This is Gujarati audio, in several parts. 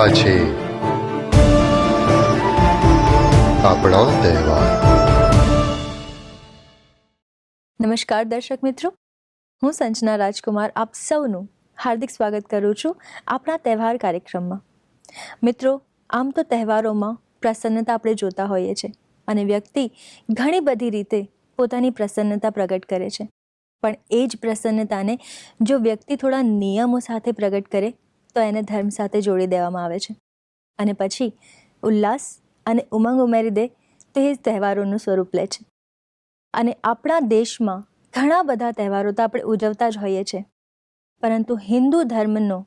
આ છે. આપણો તહેવાર નમસ્કાર દર્શક મિત્રો. હું સંજના રાજકુમાર આપ સૌનું હાર્દિક સ્વાગત કરું છું આપણા તહેવાર કાર્યક્રમમાં. મિત્રો, આમ તો તહેવારોમાં પ્રસન્નતા આપણે જોતા હોઈએ છીએ અને વ્યક્તિ ઘણી બધી રીતે પોતાની પ્રસન્નતા પ્રગટ કરે છે. પણ એ જ પ્રસન્નતાને જો વ્યક્તિ થોડા નિયમો સાથે પ્રગટ કરે તો એને ધર્મ સાથે જોડી દેવામાં આવે છે. અને પછી ઉલ્લાસ અને ઉમંગ ઉમેરી દે તો એ તહેવારોનું સ્વરૂપ લે છે. અને આપણા દેશમાં ઘણા બધા તહેવારો તો આપણે ઉજવતા જ હોઈએ છીએ. પરંતુ હિન્દુ ધર્મનો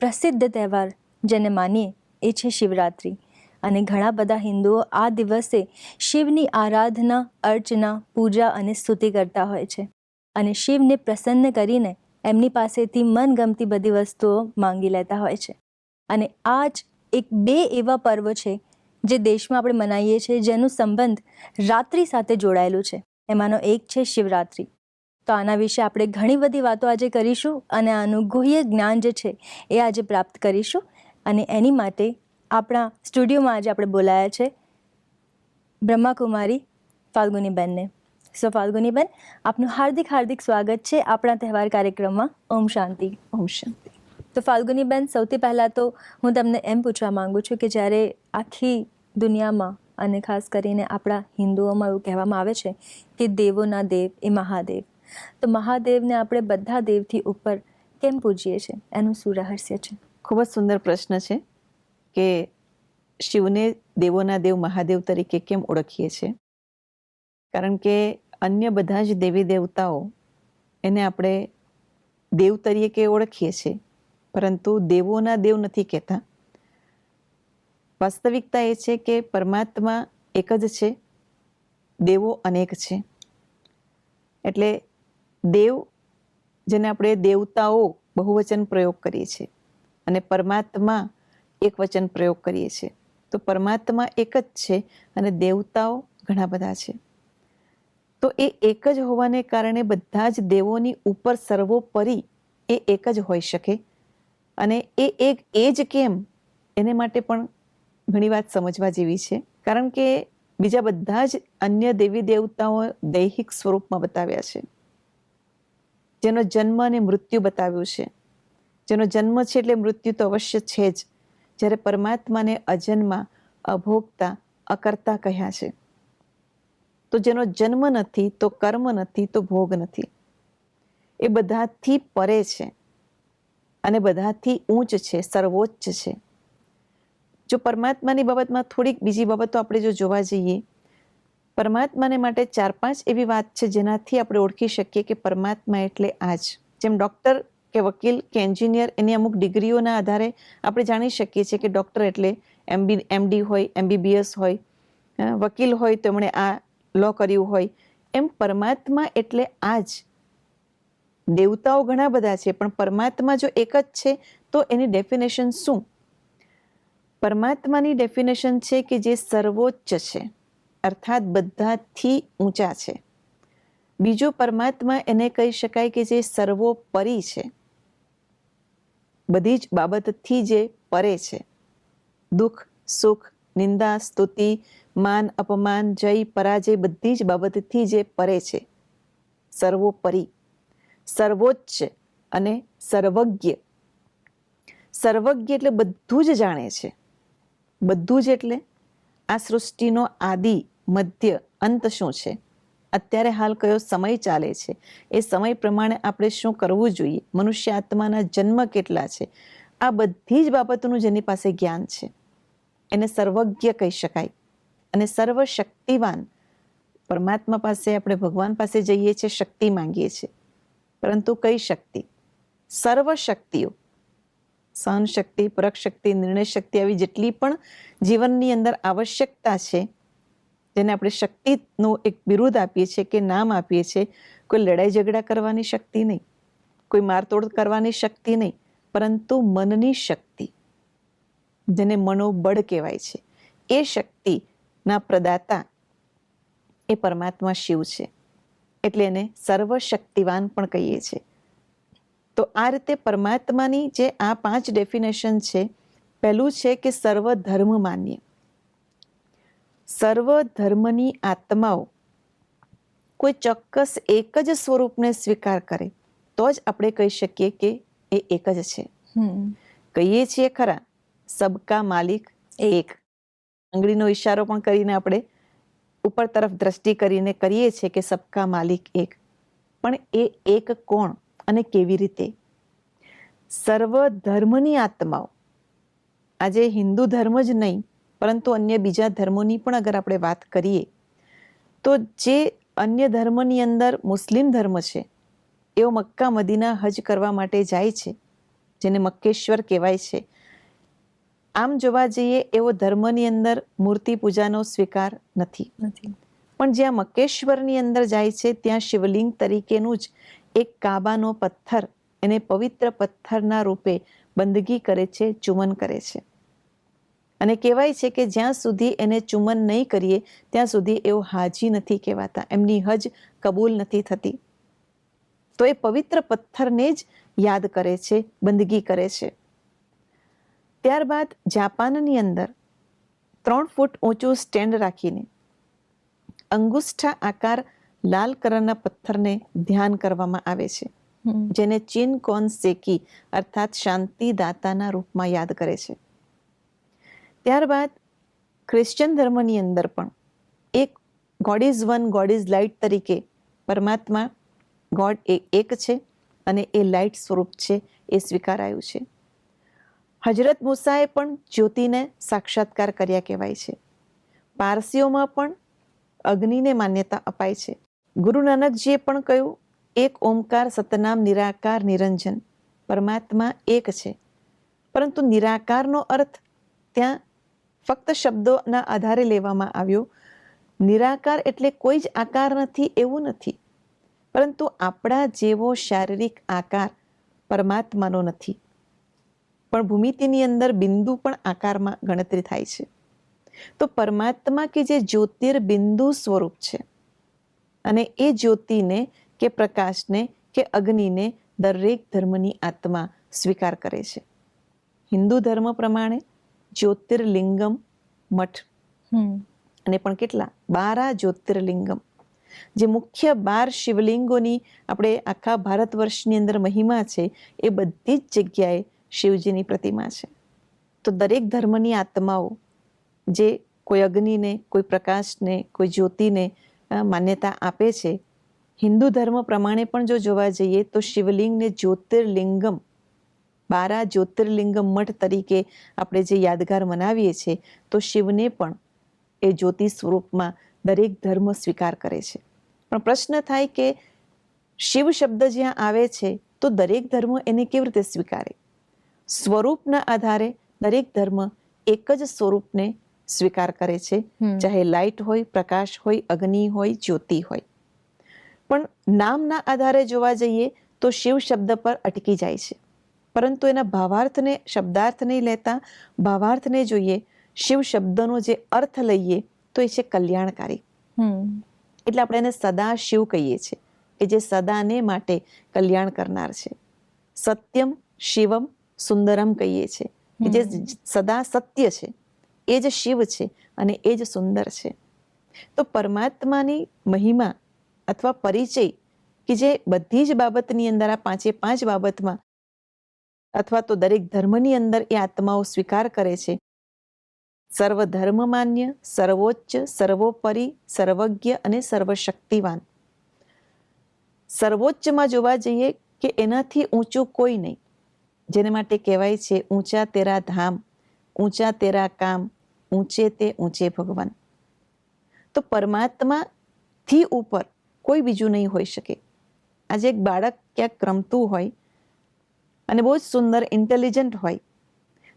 પ્રસિદ્ધ તહેવાર જેને માનીએ એ છે શિવરાત્રિ. અને ઘણા બધા હિન્દુઓ આ દિવસે શિવની આરાધના, અર્ચના, પૂજા અને સ્તુતિ કરતા હોય છે. અને શિવને પ્રસન્ન કરીને એમની પાસેથી મનગમતી બધી વસ્તુઓ માંગી લેતા હોય છે. અને આ જ એક બે એવા પર્વ છે જે દેશમાં આપણે મનાવીએ છીએ, જેનું સંબંધ રાત્રિ સાથે જોડાયેલું છે. એમાંનો એક છે શિવરાત્રિ. તો આના વિશે આપણે ઘણી બધી વાતો આજે કરીશું અને આનું ગુહ્ય જ્ઞાન જે છે એ આજે પ્રાપ્ત કરીશું. અને એની માટે આપણા સ્ટુડિયોમાં આજે આપણે બોલાયા છે બ્રહ્માકુમારી ફાલ્ગુનીબેનને. સો ફાલ્ગુનીબેન આપનું હાર્દિક હાર્દિક સ્વાગત છે આપણા તહેવાર કાર્યક્રમમાં. ઓમ શાંતિ. ઓમ શાંતિ. તો ફાલ્ગુનીબેન સૌથી પહેલાં તો હું તમને એમ પૂછવા માંગુ છું કે જ્યારે આખી દુનિયામાં અને ખાસ કરીને આપણા હિન્દુઓમાં એવું કહેવામાં આવે છે કે દેવોના દેવ એ મહાદેવ. તો મહાદેવને આપણે બધા દેવથી ઉપર કેમ પૂજીએ છીએ? એનું શું રહસ્ય છે? ખૂબ જ સુંદર પ્રશ્ન છે કે શિવને દેવોના દેવ મહાદેવ તરીકે કેમ ઓળખીએ છીએ? કારણ કે અન્ય બધા જ દેવી દેવતાઓ એને આપણે દેવ તરીકે ઓળખીએ છીએ. પરંતુ દેવોના દેવ નથી કહેતા. વાસ્તવિકતા એ છે કે પરમાત્મા એક જ છે. દેવો અનેક છે. એટલે દેવ, જેને આપણે દેવતાઓ બહુવચન પ્રયોગ કરીએ છીએ અને પરમાત્મા એક વચન પ્રયોગ કરીએ છીએ. તો પરમાત્મા એક જ છે અને દેવતાઓ ઘણા બધા છે. તો એ એક જ હોવાને કારણે બધા જ દેવોની ઉપર સર્વોપરી એ એક જ હોઈ શકે. અને એ એક, એ જ કેમ? એને માટે પણ ઘણી વાત સમજવા જેવી છે. કારણ કે બીજા બધા જ અન્ય દેવી દેવતાઓ દૈહિક સ્વરૂપમાં બતાવ્યા છે. જેનો જન્મ અને મૃત્યુ બતાવ્યું છે. જેનો જન્મ છે એટલે મૃત્યુ તો અવશ્ય છે જ. જ્યારે પરમાત્માને અજન્મા, અભોગતા, અકર્તા કહ્યા છે. તો જેનો જન્મ નથી, તો કર્મ નથી, તો ભોગ નથી. એ બધાથી પરે છે અને બધાથી ઊંચ છે, સર્વોચ્ચ છે. જો પરમાત્માની બાબતમાં થોડીક બીજી બાબતો આપણે જો જોવા જઈએ, પરમાત્માને માટે ચાર પાંચ એવી વાત છે જેનાથી આપણે ઓળખી શકીએ કે પરમાત્મા એટલે આજ. જેમ ડૉક્ટર કે વકીલ કે એન્જિનિયર એની અમુક ડિગ્રીઓના આધારે આપણે જાણી શકીએ છીએ કે ડૉક્ટર એટલે એમબી, એમડી હોય, એમબીબીએસ હોય. વકીલ હોય તો એમણે આ લો કર્યું હોય. એમ પરમાત્મા એટલે આજ. દેવતાઓ ઘણા બધા છે, પણ પરમાત્મા જો એક જ છે, તો એની ડેફિનેશન શું? પરમાત્માની ડેફિનેશન છે કે જે સર્વોચ્ચ છે, અર્થાત બધાથી ઊંચા છે. બીજો પરમાત્મા એને કહી શકાય કે જે સર્વોપરી છે. બધી જ બાબતથી જે પરે છે. દુઃખ, સુખ, નિંદા, સ્તુતિ માન, અપમાન, જય, પરાજય બધી જ બાબતથી જે પરે છે. સર્વોપરી, સર્વોચ્ચ અને સર્વજ્ઞ. સર્વજ્ઞ એટલે બધું જ જાણે છે. બધું જ એટલે આ સૃષ્ટિનો આદિ, મધ્ય, અંત શું છે? અત્યારે હાલ કયો સમય ચાલે છે? એ સમય પ્રમાણે આપણે શું કરવું જોઈએ? મનુષ્ય આત્માના જન્મ કેટલા છે? આ બધી જ બાબતોનું જેની પાસે જ્ઞાન છે. એને સર્વજ્ઞ કહી શકાય. અને સર્વશક્તિવાન પરમાત્મા પાસે આપણે ભગવાન પાસે જઈએ છીએ, શક્તિ માંગીએ છીએ. પરંતુ કઈ શક્તિ? સર્વ શક્તિઓ. સહન શક્તિ, પરક શક્તિ, નિર્ણય શક્તિ આવી જેટલી પણ જીવનની અંદર આવશ્યકતા છે, જેને આપણે શક્તિનું એક બિરુદ આપીએ છીએ કે નામ આપીએ છીએ, કોઈ લડાઈ ઝઘડા કરવાની શક્તિ નહીં, કોઈ મારતોડ કરવાની શક્તિ નહીં, પરંતુ મનની શક્તિ, જેને મનોબળ કહેવાય છે. એ શક્તિના પ્રદાતા એ પરમાત્મા શિવ છે. એટલે એને સર્વશક્તિવાન પણ કહીએ છીએ. તો આ રીતે પરમાત્માની જે આ પાંચ ડેફિનેશન છે પહેલું છે કે સર્વ ધર્મ માન્ય. સર્વ ધર્મની આત્માઓ કોઈ ચોક્કસ એક જ સ્વરૂપને સ્વીકાર કરે તો જ આપણે કહી શકીએ કે એ એક જ છે. હમ. કહીએ છીએ ખરા સબકા માલિક એક. આંગળીનો ઈશારો પણ કરીને આપણે ઉપર તરફ દ્રષ્ટિ કરીને કરીએ છીએ કે સબકા માલિક એક. પણ એ એક કોણ અને કેવી રીતે? સર્વ ધર્મની આત્માઓ. આજે હિન્દુ ધર્મ જ નહીં, પરંતુ અન્ય બીજા ધર્મોની પણ અગર આપણે વાત કરીએ, તો જે અન્ય ધર્મની અંદર મુસ્લિમ ધર્મ છે, એઓ મક્કા, મદીના હજ કરવા માટે જાય છે, જેને મક્કેશ્વર કહેવાય છે. આમ જોવા જઈએ એવો ધર્મની અંદર મૂર્તિ પૂજાનો સ્વીકાર નથી. પણ જ્યાં મકેશ્વરની અંદર જાય છે ત્યાં શિવલિંગ તરીકેનું જ એક કાબાનો પથ્થર એને પવિત્ર પથ્થરના રૂપે બંદગી કરે છે ચુમન કરે છે. અને કહેવાય છે કે જ્યાં સુધી એને ચુમન નહીં કરીએ ત્યાં સુધી એઓ હાજી નથી કહેવાતા એમની હજ કબૂલ નથી થતી. તો એ પવિત્ર પથ્થરને જ યાદ કરે છે બંદગી કરે છે. ત્યારબાદ જાપાનની અંદર ત્રણ ફૂટ ઊંચું સ્ટેન્ડ રાખીને અંગુષ્ઠા આકાર લાલ કલરના પથ્થરને ધ્યાન કરવામાં આવે છે. જેને ચીન કોન સેકી અર્થાત શાંતિદાતાના રૂપમાં યાદ કરે છે. ત્યારબાદ ખ્રિશ્ચન ધર્મની અંદર પણ એક God is one God is light તરીકે પરમાત્મા ગોડ એ એક છે અને એ લાઇટ સ્વરૂપ છે એ સ્વીકારાયું છે. હજરત મુસાએ પણ જ્યોતિને સાક્ષાત્કાર કર્યા કહેવાય છે. પારસીઓમાં પણ અગ્નિને માન્યતા અપાય છે. ગુરુ નાનકજીએ પણ કહ્યું, એક ઓમકાર, સતનામ, નિરાકાર, નિરંજન પરમાત્મા એક છે. પરંતુ નિરાકારનો અર્થ ત્યાં ફક્ત શબ્દોના આધારે લેવામાં આવ્યો. નિરાકાર એટલે કોઈ જ આકાર નથી, એવું નથી. પરંતુ આપણા જેવો શારીરિક આકાર પરમાત્માનો નથી. પણ ભૂમિતિની અંદર બિંદુ પણ આકારમાં ગણતરી થાય છે. તો પરમાત્મા કે જે જ્યોતિર્બિંદુ સ્વરૂપ છે અને એ જ્યોતિને કે પ્રકાશને કે અગ્નિને દરેક ધર્મની આત્મા સ્વીકાર કરે છે. હિન્દુ ધર્મ પ્રમાણે જ્યોતિર્લિંગમ મઠ અને પણ કેટલા? બારા જ્યોતિર્લિંગમ જે મુખ્ય બાર શિવલિંગોની આપણે આખા ભારત વર્ષની અંદર મહિમા છે એ બધી જ જગ્યાએ શિવજીની પ્રતિમા છે. તો દરેક ધર્મની આત્માઓ જે કોઈ અગ્નિને, કોઈ પ્રકાશને, કોઈ જ્યોતિને માન્યતા આપે છે, હિન્દુ ધર્મ પ્રમાણે પણ જો જોવા જઈએ તો શિવલિંગને જ્યોતિર્લિંગમ, બારા જ્યોતિર્લિંગમ મઠ તરીકે આપણે જે યાદગાર મનાવીએ છીએ તો શિવને પણ એ જ્યોતિ સ્વરૂપમાં દરેક ધર્મ સ્વીકાર કરે છે. પણ પ્રશ્ન થાય કે શિવ શબ્દ જ્યાં આવે છે, તો દરેક ધર્મ એને કેવી રીતે સ્વીકારે? સ્વરૂપના આધારે દરેક ધર્મ એક જ સ્વરૂપને સ્વીકાર કરે છે. ચાહે લાઇટ હોય પ્રકાશ હોય અગ્નિ હોય જ્યોતિ હોય. પણ નામના આધારે જોવા જઈએ તો શિવ શબ્દ પર અટકી જાય છે. પરંતુ એના ભાવાર્થને શબ્દાર્થ નહીં લેતા ભાવાર્થને જોઈએ શિવ શબ્દનો જે અર્થ લઈએ તો એ છે કલ્યાણકારી. એટલે આપણે એને સદા શિવ કહીએ છીએ. કે જે સદાને માટે કલ્યાણ કરનાર છે. સત્યમ શિવમ સુંદરમ કહીએ છીએ કે જે સદા સત્ય છે એ જ શિવ છે અને એ જ સુંદર છે. તો પરમાત્માની મહિમા અથવા પરિચય કે જે બધી જ બાબતની અંદર આ પાંચે પાંચ બાબતમાં અથવા તો દરેક ધર્મની અંદર એ આત્માઓ સ્વીકાર કરે છે. સર્વ ધર્મ માન્ય સર્વોચ્ચ સર્વોપરી સર્વજ્ઞ અને સર્વશક્તિવાન. સર્વોચ્ચમાં જોવા જઈએ કે એનાથી ઊંચું કોઈ નહીં. જેને માટે કહેવાય છે ઊંચા તેરા ધામ ઊંચા તેરા કામ ઊંચે તે ઊંચે ભગવાન. તો પરમાત્માથી ઉપર કોઈ બીજું નહીં હોઈ શકે. આજે એક બાળક ક્યાંક રમતું હોય અને બહુ જ સુંદર ઇન્ટેલિજન્ટ હોય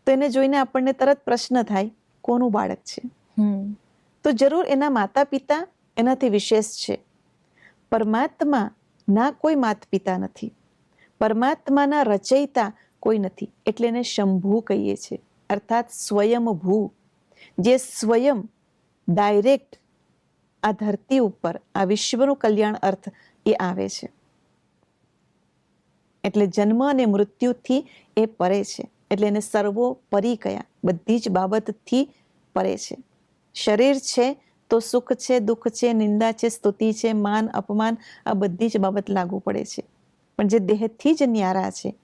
તો એને જોઈને આપણને તરત પ્રશ્ન થાય કોનું બાળક છે? તો જરૂર એના માતા પિતા એનાથી વિશેષ છે. પરમાત્મા ના કોઈ માતા પિતા નથી. પરમાત્માના રચયિતા કોઈ નથી. એટલે એને શંભુ કહીએ છીએ. અર્થાત સ્વયંભૂ જે સ્વયં ડાયરેક્ટ આ ધરતી ઉપર, આ વિશ્વનું કલ્યાણ અર્થ એ આવે છે. એટલે જન્મ અને મૃત્યુથી એ પરે છે. એટલે એને સર્વોપરી કયા. બધી જ બાબતથી પરે છે. શરીર છે તો સુખ છે, દુઃખ છે, નિંદા છે, સ્તુતિ છે, માન, અપમાન આ બધી જ બાબત લાગુ પડે છે. પણ જે દેહથી જ ન્યારા છે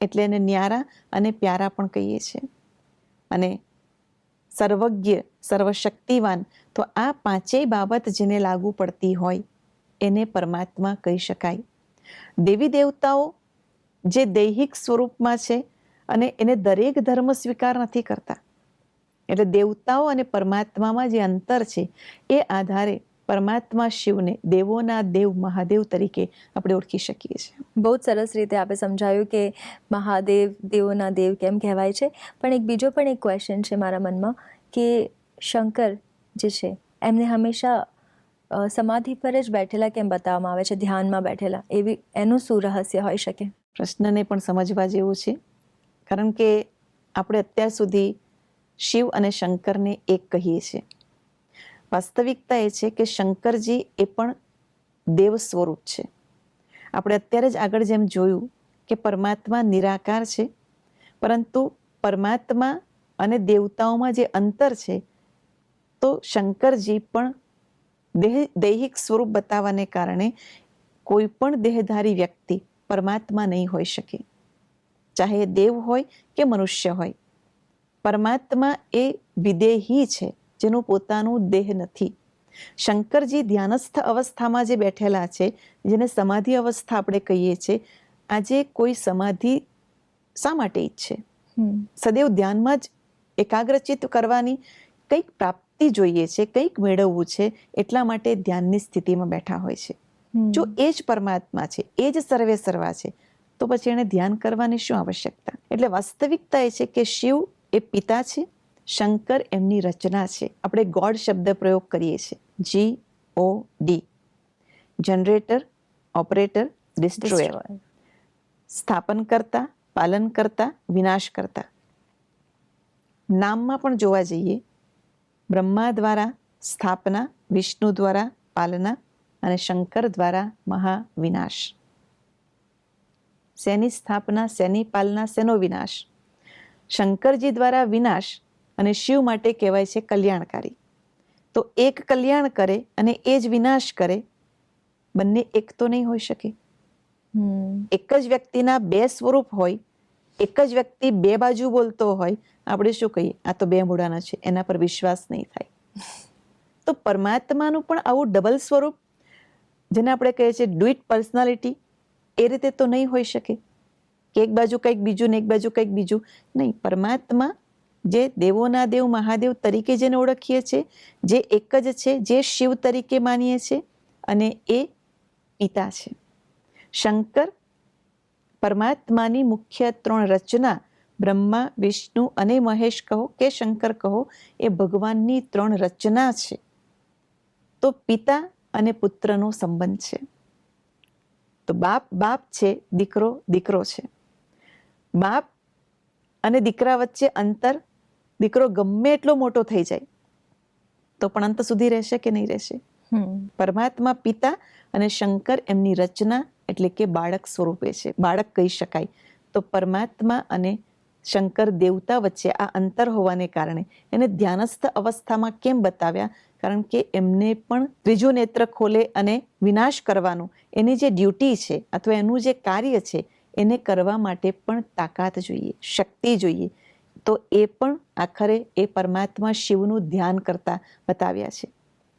એટલે એને ન્યારા અને પ્યારા પણ કહીએ છીએ. અને સર્વજ્ઞ, સર્વશક્તિવાન, તો આ પાંચેય બાબત જેને લાગુ પડતી હોય, એને પરમાત્મા કહી શકાય. દેવી દેવતાઓ જે દૈહિક સ્વરૂપમાં છે અને એને દરેક ધર્મ સ્વીકાર નથી કરતા. એટલે દેવતાઓ અને પરમાત્મામાં જે અંતર છે, એ આધારે પરમાત્મા શિવને દેવોના દેવ મહાદેવ તરીકે આપણે ઓળખી શકીએ છીએ. બહુ જ સરસ રીતે આપે સમજાવ્યું કે મહાદેવ દેવોના દેવ કેમ કહેવાય છે. પણ એક બીજો પણ એક ક્વેશ્ચન છે મારા મનમાં કે શંકર જે છે એમને હંમેશા સમાધિ પર જ બેઠેલા કેમ બતાવવામાં આવે છે? ધ્યાનમાં બેઠેલા. એવી એનું શું રહસ્ય હોઈ શકે? પ્રશ્નને પણ સમજવા જેવું છે. કારણ કે આપણે અત્યાર સુધી શિવ અને શંકરને એક કહીએ છીએ. વાસ્તવિકતા એ છે કે શંકરજી એ પણ દેવ સ્વરૂપ છે. આપણે અત્યારે જ આગળ જેમ જોયું કે પરમાત્મા નિરાકાર છે, પરંતુ પરમાત્મા અને દેવતાઓમાં જે અંતર છે, તો શંકરજી પણ દેહ, દૈહિક સ્વરૂપ બતાવવાને કારણે કોઈ પણ દેહધારી વ્યક્તિ પરમાત્મા નહીં હોઈ શકે. ચાહે દેવ હોય કે મનુષ્ય હોય, પરમાત્મા એ વિદેહી છે. જેનું પોતાનું દેહ નથી. શંકરજી ધ્યાનસ્થ અવસ્થામાં જે બેઠેલા છે જેને સમાધિ અવસ્થા આપણે કહીએ છીએ આજે કોઈ સમાધિ શા માટે ઈચ્છે? સદૈવ ધ્યાનમાં જ એકાગ્રચિત કરવાની કંઈક પ્રાપ્તિ જોઈએ છે કંઈક મેળવવું છે એટલા માટે ધ્યાનની સ્થિતિમાં બેઠા હોય છે. જો એ જ પરમાત્મા છે એ જ સર્વે સર્વા છે તો પછી એને ધ્યાન કરવાની શું આવશ્યકતા? એટલે વાસ્તવિકતા એ છે કે શિવ એ પિતા છે? શંકર એમની રચના છે. આપણે ગોડ શબ્દ પ્રયોગ કરીએ છીએ. G O D generator operator destroyer. સ્થાપન કરતા પાલન કરતા વિનાશ કરતા નામમાં પણ જોવા જઈએ બ્રહ્મા દ્વારા સ્થાપના વિષ્ણુ દ્વારા પાલના અને શંકર દ્વારા મહાવિનાશ. શેની સ્થાપના શેની પાલના શેનો વિનાશ? શંકરજી દ્વારા વિનાશ અને શિવ માટે કહેવાય છે કલ્યાણકારી. તો એક કલ્યાણ કરે અને એ જ વિનાશ કરે બંને એક તો નહીં હોઈ શકે. એક જ વ્યક્તિના બે સ્વરૂપ હોય એક જ વ્યક્તિ બે બાજુ બોલતો હોય આપણે શું કહીએ? આ તો બે મૂળાના છે એના પર વિશ્વાસ નહીં થાય. તો પરમાત્માનું પણ આવું ડબલ સ્વરૂપ જેને આપણે કહીએ છીએ ડુઇટ પર્સનાલિટી એ રીતે તો નહીં હોઈ શકે. કે એક બાજુ કંઈક બીજું ને એક બાજુ કંઈક બીજું. નહીં પરમાત્મા જે દેવોના દેવ, મહાદેવ તરીકે જેને ઓળખીએ છીએ જે એક જ છે, જે શિવ તરીકે માનીએ છીએ અને એ પિતા છે. શંકર પરમાત્માની મુખ્ય ત્રણ રચના, બ્રહ્મા, વિષ્ણુ અને મહેશ કહો કે શંકર કહો, એ ભગવાનની ત્રણ રચના છે. તો પિતા અને પુત્રનો સંબંધ છે. તો બાપ બાપ છે, દીકરો દીકરો છે. બાપ અને દીકરા વચ્ચે અંતર દીકરો ગમે એટલો મોટો થઈ જાય તો પણ અંત સુધી રહેશે કે નહીં રહેશે? પરમાત્મા પિતા અને શંકર એમની રચના એટલે કે બાળક સ્વરૂપે છે. બાળક કહી શકાય. તો પરમાત્મા અને શંકર દેવતા વચ્ચે આ અંતર હોવાને કારણે એને ધ્યાનસ્થ અવસ્થામાં કેમ બતાવ્યા? કારણ કે એમને પણ ત્રીજું નેત્ર ખોલે અને વિનાશ કરવાનું એની જે ડ્યુટી છે અથવા એનું જે કાર્ય છે એને કરવા માટે પણ તાકાત જોઈએ શક્તિ જોઈએ. તો એ પણ આખરે એ પરમાત્મા શિવનું ધ્યાન કરતા બતાવ્યા છે.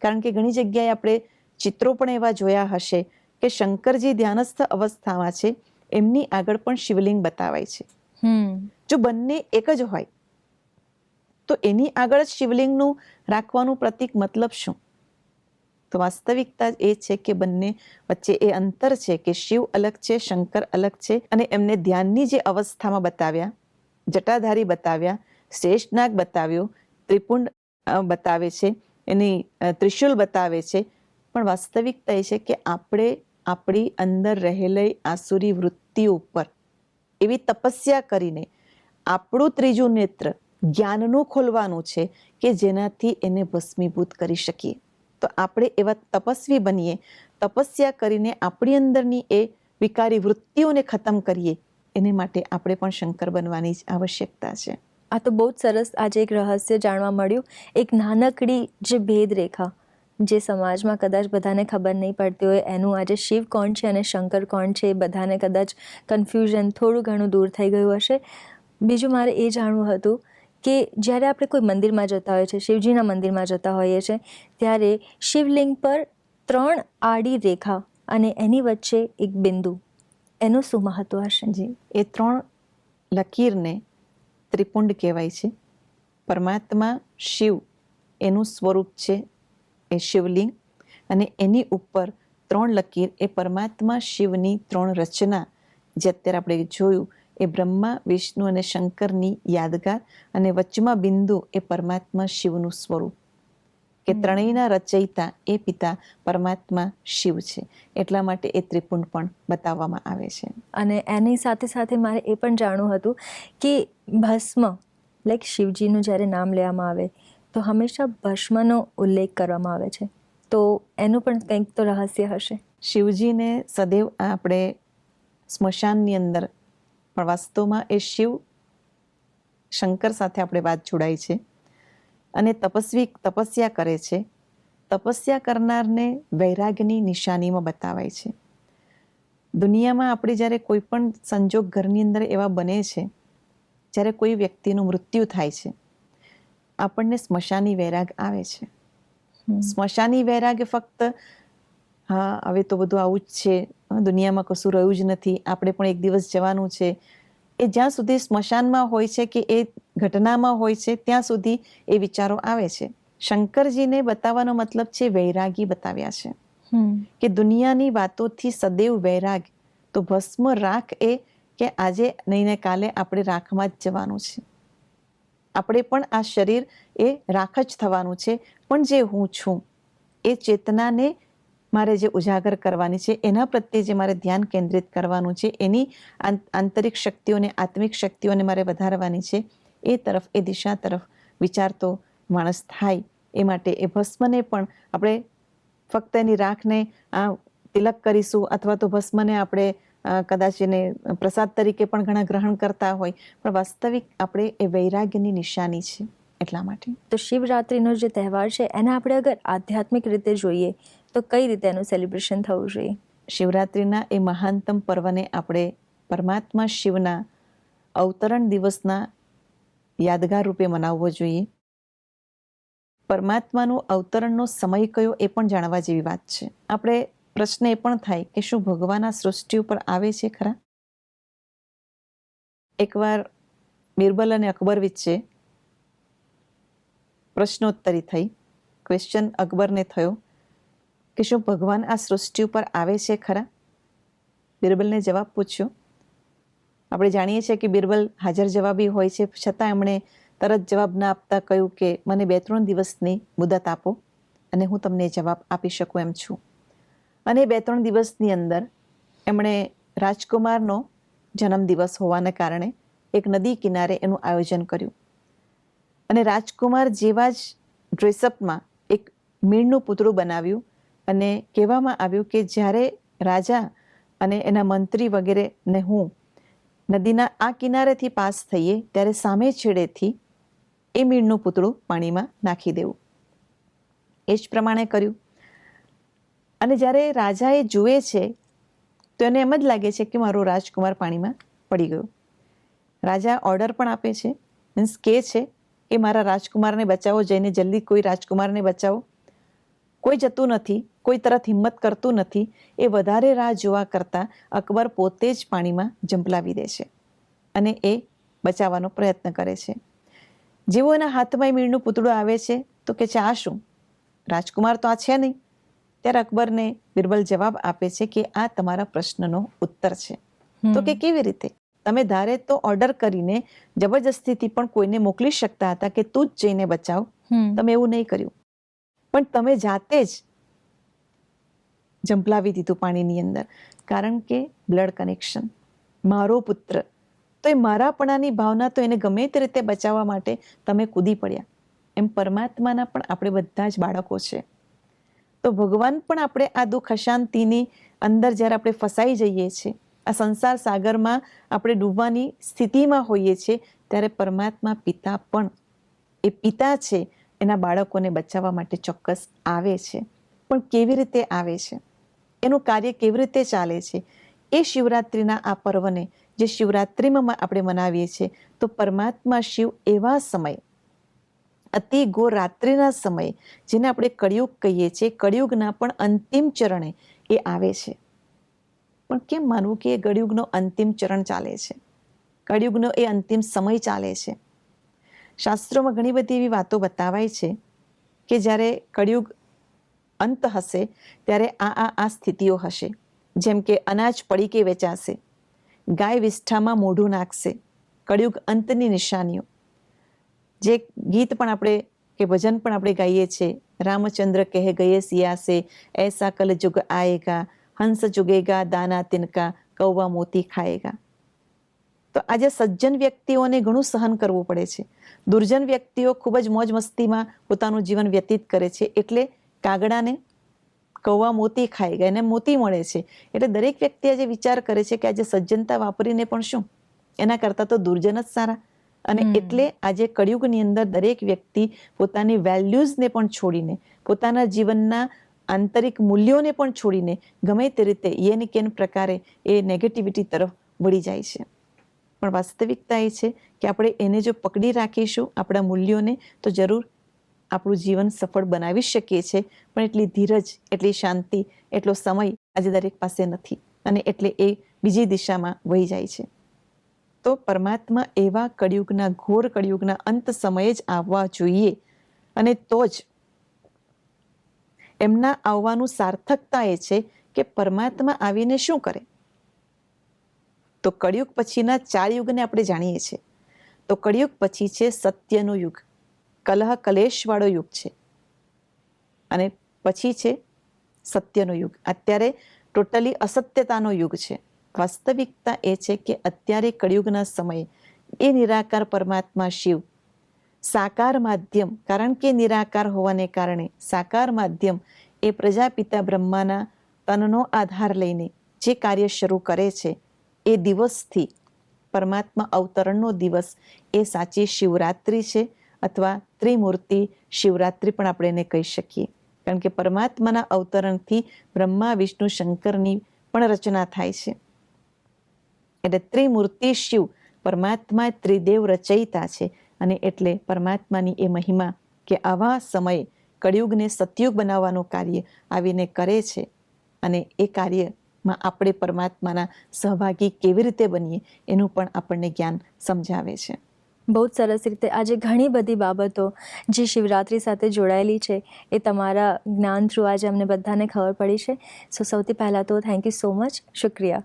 કારણ કે ઘણી જગ્યાએ આપણે ચિત્રો પણ એવા જોયા હશે કે શંકરજી ધ્યાનસ્થ અવસ્થામાં છે એમની આગળ પણ શિવલિંગ બતાવાય છે. હમ. જો બંને એક જ હોય તો એની આગળ જ શિવલિંગનું રાખવાનું પ્રતીક મતલબ શું? તો વાસ્તવિકતા એ છે કે બંને વચ્ચે એ અંતર છે કે શિવ અલગ છે શંકર અલગ છે અને એમને ધ્યાનની જે અવસ્થામાં બતાવ્યા જટાધારી બતાવ્યા શેષનાગ બતાવ્યો, ત્રિપુંડ બતાવે છે, એની ત્રિશુલ બતાવે છે. પણ વાસ્તવિકતા એ છે કે આપણે આપણી અંદર રહેલી આસુરી વૃત્તિ ઉપર એવી તપસ્યા કરીને આપણું ત્રીજું નેત્ર જ્ઞાનનું ખોલવાનું છે કે જેનાથી એને ભસ્મીભૂત કરી શકીએ. તો આપણે એવા તપસ્વી બનીએ, તપસ્યા કરીને આપણી અંદરની એ વિકારી વૃત્તિઓને ખતમ કરીએ એને માટે આપણે પણ શંકર બનવાની જ આવશ્યકતા છે. આ તો બહુ જ સરસ આજે એક રહસ્ય જાણવા મળ્યું, એક નાનકડી જે ભેદરેખા જે સમાજમાં કદાચ બધાને ખબર નહીં પડતી હોય, એનું આજે શિવ કોણ છે અને શંકર કોણ છે એ બધાને કદાચ કન્ફ્યુઝન થોડું ઘણું દૂર થઈ ગયું હશે. બીજું મારે એ જાણવું હતું કે જ્યારે આપણે કોઈ મંદિરમાં જતા હોઈએ છીએ, શિવજીના મંદિરમાં જતા હોઈએ છીએ, ત્યારે શિવલિંગ પર ત્રણ આડી રેખા અને એની વચ્ચે એક બિંદુ એનું શું મહત્વ હશે? જી, એ ત્રણ લકીરને ત્રિપુંડ કહેવાય છે. પરમાત્મા, શિવ, એનું સ્વરૂપ છે એ શિવલિંગ અને એની ઉપર ત્રણ લકીર, એ પરમાત્મા, શિવની ત્રણ રચના, જે અત્યારે આપણે જોયું, એ બ્રહ્મા, વિષ્ણુ અને શંકરની યાદગાર અને વચમાં બિંદુ એ પરમાત્મા, શિવનું સ્વરૂપ કે ત્રણેયના રચયિતા એ પિતા પરમાત્મા શિવ છે. એટલા માટે એ ત્રિપુંડ પણ બતાવવામાં આવે છે. અને એની સાથે સાથે મારે એ પણ જાણવું હતું કે ભસ્મ લાઈક શિવજીનું જ્યારે નામ લેવામાં આવે તો હંમેશા ભસ્મનો ઉલ્લેખ કરવામાં આવે છે. તો એનું પણ કંઈક તો રહસ્ય હશે. શિવજીને સદૈવ આપણે સ્મશાનની અંદર પણ વાસ્તવમાં એ શિવ શંકર સાથે આપણે વાત જોડાય છે. અને તપસ્વી તપસ્યા કરે છે. તપસ્યા કરનારને વૈરાગ્યની નિશાનીમાં બતાવાય છે. દુનિયામાં આપણે જ્યારે કોઈ પણ સંજોગ ઘરની અંદર એવા બને છે જ્યારે કોઈ વ્યક્તિનું મૃત્યુ થાય છે આપણને સ્મશાની વૈરાગ આવે છે. સ્મશાની વૈરાગ ફક્ત હા હવે તો બધું આવું જ છે દુનિયામાં કશું રહ્યું જ નથી આપણે પણ એક દિવસ જવાનું છે. એ જ્યાં સુધી સ્મશાનમાં હોય છે કે એ ઘટનામાં હોય છે ત્યાં સુધી એ વિચારો આવે છે. શંકરજીને બતાવવાનો મતલબ છે વૈરાગી બતાવ્યા છે. કે દુનિયાની વાતોથી સદૈવ વૈરાગ. તો ભસ્મ રાખ એ કે આજે નહીં ને કાલે આપણે રાખમાં જ જવાનું છે. આપણે પણ આ શરીર એ રાખ જ થવાનું છે પણ જે હું છું એ ચેતનાને મારે જે ઉજાગર કરવાની છે એના પ્રત્યે જે મારે ધ્યાન કેન્દ્રિત કરવાનું છે એની આંત- આંતરિક શક્તિઓને આત્મિક શક્તિઓને મારે વધારવાની છે એ તરફ એ દિશા તરફ વિચારતો માણસ થાય. એ માટે એ ભસ્મને પણ આપણે ફક્ત એની રાખને આ તિલક કરીશું અથવા તો ભસ્મને આપણે કદાચ એને પ્રસાદ તરીકે પણ ઘણા ગ્રહણ કરતા હોય. પણ વાસ્તવિક આપણે એ વૈરાગ્યની નિશાની છે એટલા માટે. તો શિવરાત્રિનો જે તહેવાર છે એને આપણે અગર આધ્યાત્મિક રીતે જોઈએ તો કઈ રીતે એનું સેલિબ્રેશન થવું જોઈએ? શિવરાત્રિના એ મહાનતમ પર્વને આપણે પરમાત્મા શિવના અવતરણ દિવસના યાદગાર રૂપે મનાવવો જોઈએ. પરમાત્માનું અવતરણનો સમય કયો એ પણ જાણવા જેવી વાત છે. આપણે પ્રશ્ન એ પણ થાય કે શું ભગવાન આ સૃષ્ટિ ઉપર આવે છે ખરા? એકવાર બિરબલ અને અકબર વચ્ચે પ્રશ્નોત્તરી થઈ. ક્વેશ્ચન અકબરને થયો કે શું ભગવાન આ સૃષ્ટિ ઉપર આવે છે ખરા? બિરબલને જવાબ પૂછ્યો. આપણે જાણીએ છીએ કે બિરબલ હાજર જવાબી હોય છે, છતાં એમણે તરત જવાબ ના આપતા કહ્યું કે, મને બે ત્રણ દિવસની મુદત આપો અને હું તમને જવાબ આપી શકું એમ છું. અને બે ત્રણ દિવસની અંદર એમણે રાજકુમારનો જન્મદિવસ હોવાને કારણે એક નદી કિનારે એનું આયોજન કર્યું. અને રાજકુમાર જેવા જ ડ્રેસઅપમાં એક મીણનું પૂતળું બનાવ્યું અને કહેવામાં આવ્યું કે, જ્યારે રાજા અને એના મંત્રી વગેરે ને હું નદીના આ કિનારેથી પાસ થઈએ ત્યારે સામે છેડેથી એ મીણનું પૂતળું પાણીમાં નાખી દેવું. એ જ પ્રમાણે કર્યું. અને જ્યારે રાજા એ જુએ છે, તો એને એમ જ લાગે છે કે મારો રાજકુમાર પાણીમાં પડી ગયો. રાજા ઓર્ડર પણ આપે છે, મીન્સ કે છે કે મારા રાજકુમારને બચાવો જઈને જલ્દી કોઈ રાજકુમારને બચાવો. કોઈ જતું નથી કોઈ તરત હિંમત કરતું નથી એ વધારે રાહ જોવા કરતાં અકબર પોતે જ પાણીમાં જંપલાવી દે છે અને એ બચાવવાનો પ્રયત્ન કરે છે. જેવો એના હાથમાં મીણનું પૂતળું આવે છે તો કે છે આ શું? રાજકુમાર તો આ છે નહીં. ત્યારે અકબરને બિરબલ જવાબ આપે છે કે આ તમારા પ્રશ્નનો ઉત્તર છે. તો કે કેવી રીતે? તમે ધારે તો ઓર્ડર કરીને જબરજસ્તીથી પણ કોઈને મોકલી શકતા હતા કે તું જ જઈને બચાવ. તમે એવું નહીં કર્યું. પણ તમે જાતે જ જંપલાવી દીધું પાણીની અંદર. કારણ કે બ્લડ કનેક્શન, મારો પુત્ર, તો એ મારાપણાની ભાવના તો એને ગમે તે રીતે બચાવવા માટે તમે કૂદી પડ્યા. એમ પરમાત્માના પણ આપણે બધા જ બાળકો છે. તો ભગવાન પણ આપણે આ દુઃખ અશાંતિની અંદર જ્યારે આપણે ફસાઈ જઈએ છીએ, આ સંસાર સાગરમાં આપણે ડૂબવાની સ્થિતિમાં હોઈએ છીએ, ત્યારે પરમાત્મા પિતા પણ, એ પિતા છે એના બાળકોને બચાવવા માટે ચોક્કસ આવે છે. પણ કેવી રીતે આવે છે? એનું કાર્ય કેવી રીતે ચાલે છે? એ શિવરાત્રિના આ પર્વને જે શિવરાત્રિમાં આપણે મનાવીએ છીએ, તો પરમાત્મા શિવ એવા સમય, અતિ ગો રાત્રિના સમયે, જેને આપણે કળિયુગ કહીએ છીએ, કળિયુગના પણ અંતિમ ચરણે એ આવે છે. પણ કેમ માનવું કે એ કળિયુગનો અંતિમ ચરણ ચાલે છે? કળિયુગનો એ અંતિમ સમય ચાલે છે? શાસ્ત્રોમાં ઘણી બધી એવી વાતો બતાવાય છે કે જ્યારે કળિયુગ અંત હશે, ત્યારે આ આ આ સ્થિતિઓ હશે. જેમ કે અનાજ પડી કે વેચાશે, ગાય વિષ્ઠામાં મોઢું નાખશે, કળિયુગ અંતની નિશાનીઓ. જે ગીત પણ આપણે, કે ભજન પણ આપણે ગાઈએ છીએ રામચંદ્ર કહે ગયે સિયાસે, એસા કલ જુગ આએગા હંસ જુગેગા, દાના તિનકા, કૌવા મોતી ખાએગા તો આજે સજ્જન વ્યક્તિઓને ઘણું સહન કરવું પડે છે. દુર્જન વ્યક્તિઓ ખૂબ જ મોજ મસ્તીમાં પોતાનું જીવન વ્યતીત કરે છે એટલે કાગડાને કૌવા મોતી ખાઈ ગયા એને મોતી મળે છે. એટલે દરેક વ્યક્તિ આજે વિચાર કરે છે કે આજે સજ્જનતા વાપરીને પણ શું? એના કરતાં તો દુર્જન જ સારા. અને એટલે આજે કળિયુગની અંદર દરેક વ્યક્તિ પોતાની વેલ્યુઝને પણ છોડીને પોતાના જીવનના આંતરિક મૂલ્યોને પણ છોડીને ગમે તે રીતે યેન કેન પ્રકારે એ નેગેટિવિટી તરફ વળી જાય છે. પણ વાસ્તવિકતા એ છે કે આપણે એને જો પકડી રાખીશું આપણા મૂલ્યોને, તો જરૂર આપણું જીવન સફળ બનાવી શકીએ છીએ. પણ એટલી ધીરજ, એટલી શાંતિ, એટલો સમય આજે દરેક પાસે નથી અને એટલે એ બીજી દિશામાં વહી જાય છે. તો પરમાત્મા એવા કળિયુગના ઘોર કળિયુગના અંત સમયે જ આવવા જોઈએ અને તો જ એમના આવવાનું સાર્થકતા એ છે કે પરમાત્મા આવીને શું કરે? તો કળિયુગ પછીના ચાર યુગને આપણે જાણીએ છીએ. તો કળિયુગ પછી છે સત્યનો યુગ. કલહ કલેશવાળો યુગ છે. અને પછી છે સત્યનો યુગ. અત્યારે ટોટલી અસત્યતાનો યુગ છે. વાસ્તવિકતા એ છે કે અત્યારે કળિયુગના સમયે એ નિરાકાર પરમાત્મા શિવ સાકાર માધ્યમ, કારણ કે નિરાકાર હોવાને કારણે સાકાર માધ્યમ એ પ્રજાપિતા બ્રહ્માના તનનો આધાર લઈને જે કાર્ય શરૂ કરે છે એ દિવસથી પરમાત્મા અવતરણનો દિવસ એ સાચી શિવરાત્રિ છે અથવા ત્રિમૂર્તિ શિવરાત્રિ પણ આપણે એને કહી શકીએ. કારણ કે પરમાત્માના અવતરણથી બ્રહ્મા, વિષ્ણુ, શંકરની પણ રચના થાય છે. એટલે ત્રિમૂર્તિ શિવ પરમાત્મા ત્રિદેવ રચયિતા છે અને એટલે પરમાત્માની એ મહિમા કે આવા સમયે કળિયુગને સતયુગ બનાવવાનું કાર્ય આવીને કરે છે અને એ કાર્યમાં આપણે પરમાત્માના સહભાગી કેવી રીતે બનીએ એનું પણ આપણને જ્ઞાન સમજાવે છે. બહુ જ સરસ રીતે આજે ઘણી બધી બાબતો જે શિવરાત્રિ સાથે જોડાયેલી છે એ તમારા જ્ઞાન થ્રુ આજે અમને બધાને ખબર પડી છે. સો સૌથી પહેલાં તો થેન્ક યુ સો મચ શુક્રિયા.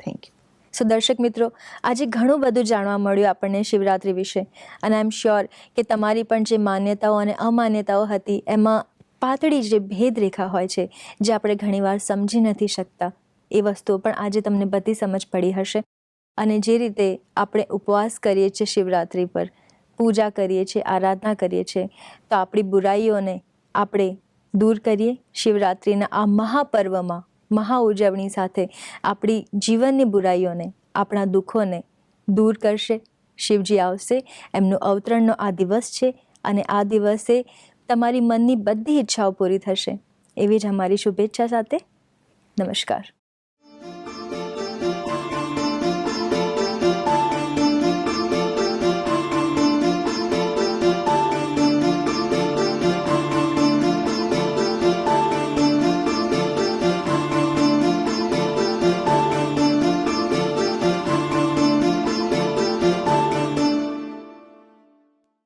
થેન્ક યુ સો દર્શક મિત્રો આજે ઘણું બધું જાણવા મળ્યું આપણને શિવરાત્રિ વિશે. અને આઈ એમ શ્યોર કે તમારી પણ જે માન્યતાઓ અને અમાન્યતાઓ હતી એમાં પાતળી જે ભેદરેખા હોય છે જે આપણે ઘણીવાર સમજી નથી શકતા. એ વસ્તુઓ પણ આજે તમને બધી સમજ પડી હશે. અને જે રીતે આપણે ઉપવાસ કરીએ છીએ શિવરાત્રિ પર, પૂજા કરીએ છીએ, આરાધના કરીએ છીએ, તો આપણી બુરાઈઓને આપણે દૂર કરીએ. શિવરાત્રિના આ મહાપર્વમાં મહા ઉજવણી સાથે આપણી જીવનની બુરાઈઓને, આપણા દુઃખોને દૂર કરશે. શિવજી આવશે, એમનું અવતરણનો આ દિવસ છે અને આ દિવસે તમારી મનની બધી ઈચ્છાઓ પૂરી થશે. એવી જ અમારી શુભેચ્છા સાથે. નમસ્કાર.